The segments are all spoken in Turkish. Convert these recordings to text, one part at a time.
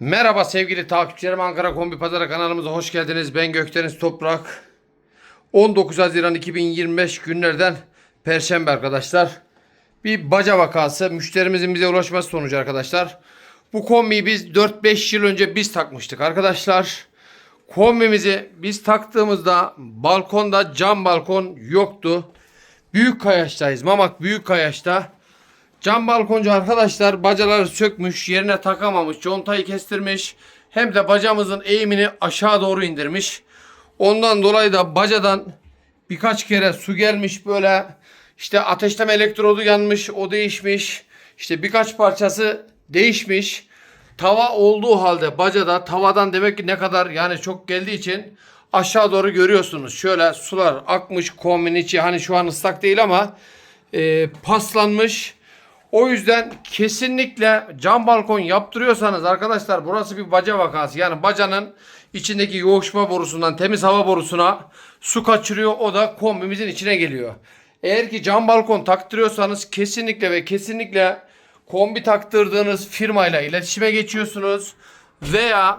Merhaba sevgili takipçilerim Ankara Kombi Pazarı kanalımıza hoş geldiniz. Ben Gökdeniz Toprak. 19 Haziran 2025 günlerden Perşembe arkadaşlar. Bir baca vakası müşterimizin bize ulaşması sonucu arkadaşlar. Bu kombiyi biz 4-5 yıl önce biz takmıştık arkadaşlar. Kombimizi biz taktığımızda balkonda cam balkon yoktu. Büyük Kayaş'tayız. Mamak Büyük Kayaş'ta. Cam balkoncu arkadaşlar bacaları sökmüş, yerine takamamış, contayı kestirmiş. Hem de bacamızın eğimini aşağı doğru indirmiş. Ondan dolayı da bacadan birkaç kere su gelmiş böyle. İşte ateşleme elektrodu yanmış, o değişmiş. İşte birkaç parçası değişmiş. Tava olduğu halde bacada tavadan demek ki ne kadar yani çok geldiği için aşağı doğru görüyorsunuz. Şöyle sular akmış kombin içi hani şu an ıslak değil ama e, paslanmış. O yüzden kesinlikle cam balkon yaptırıyorsanız arkadaşlar burası bir baca vakası. Yani bacanın içindeki yoğuşma borusundan temiz hava borusuna su kaçırıyor. O da kombimizin içine geliyor. Eğer ki cam balkon taktırıyorsanız kesinlikle ve kesinlikle kombi taktırdığınız firmayla iletişime geçiyorsunuz. Veya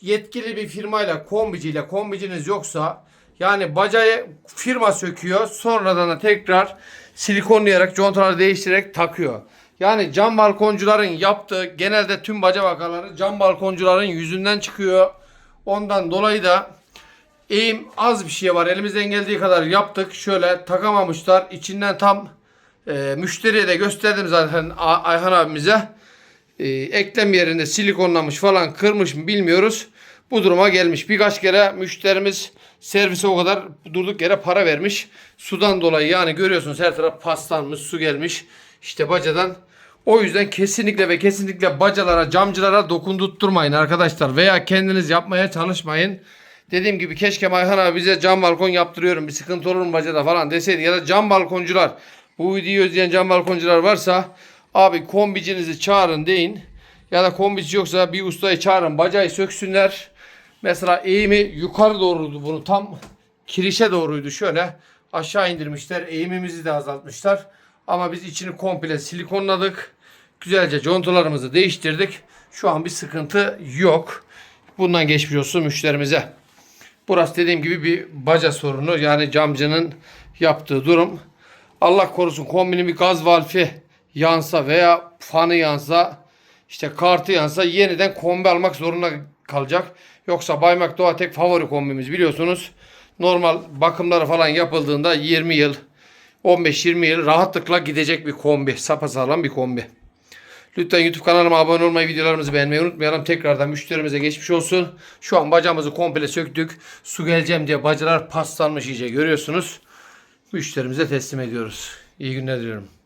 yetkili bir firmayla kombiciyle kombiciniz yoksa yani bacayı firma söküyor sonradan da tekrar silikonlayarak contaları değiştirerek takıyor. Yani cam balkoncuların yaptığı genelde tüm baca vakaları cam balkoncuların yüzünden çıkıyor. Ondan dolayı da eğim az bir şey var. Elimizden geldiği kadar yaptık. Şöyle takamamışlar. İçinden tam e, müşteriye de gösterdim zaten Ayhan abimize. E, eklem yerinde silikonlamış falan kırmış mı bilmiyoruz. Bu duruma gelmiş. Birkaç kere müşterimiz servise o kadar durduk yere para vermiş. Sudan dolayı yani görüyorsunuz her taraf paslanmış, su gelmiş. İşte bacadan. O yüzden kesinlikle ve kesinlikle bacalara, camcılara dokundurtturmayın arkadaşlar. Veya kendiniz yapmaya çalışmayın. Dediğim gibi keşke Ayhan abi bize cam balkon yaptırıyorum bir sıkıntı olur mu bacada falan deseydi. Ya da cam balkoncular bu videoyu izleyen cam balkoncular varsa abi kombicinizi çağırın deyin. Ya da kombici yoksa bir ustayı çağırın bacayı söksünler. Mesela eğimi yukarı doğruydu bunu tam kirişe doğruydu şöyle aşağı indirmişler. Eğimimizi de azaltmışlar. Ama biz içini komple silikonladık. Güzelce contalarımızı değiştirdik. Şu an bir sıkıntı yok. Bundan geçmiş olsun müşterimize. Burası dediğim gibi bir baca sorunu. Yani camcının yaptığı durum. Allah korusun kombinin bir gaz valfi yansa veya fanı yansa işte kartı yansa yeniden kombi almak zorunda kalacak. Yoksa Baymak Doğa tek favori kombimiz biliyorsunuz. Normal bakımları falan yapıldığında 20 yıl 15-20 yıl rahatlıkla gidecek bir kombi. Sapasağlam bir kombi. Lütfen YouTube kanalıma abone olmayı, videolarımızı beğenmeyi unutmayalım. Tekrardan müşterimize geçmiş olsun. Şu an bacamızı komple söktük. Su geleceğim diye bacalar paslanmış iyice görüyorsunuz. Müşterimize teslim ediyoruz. İyi günler diliyorum.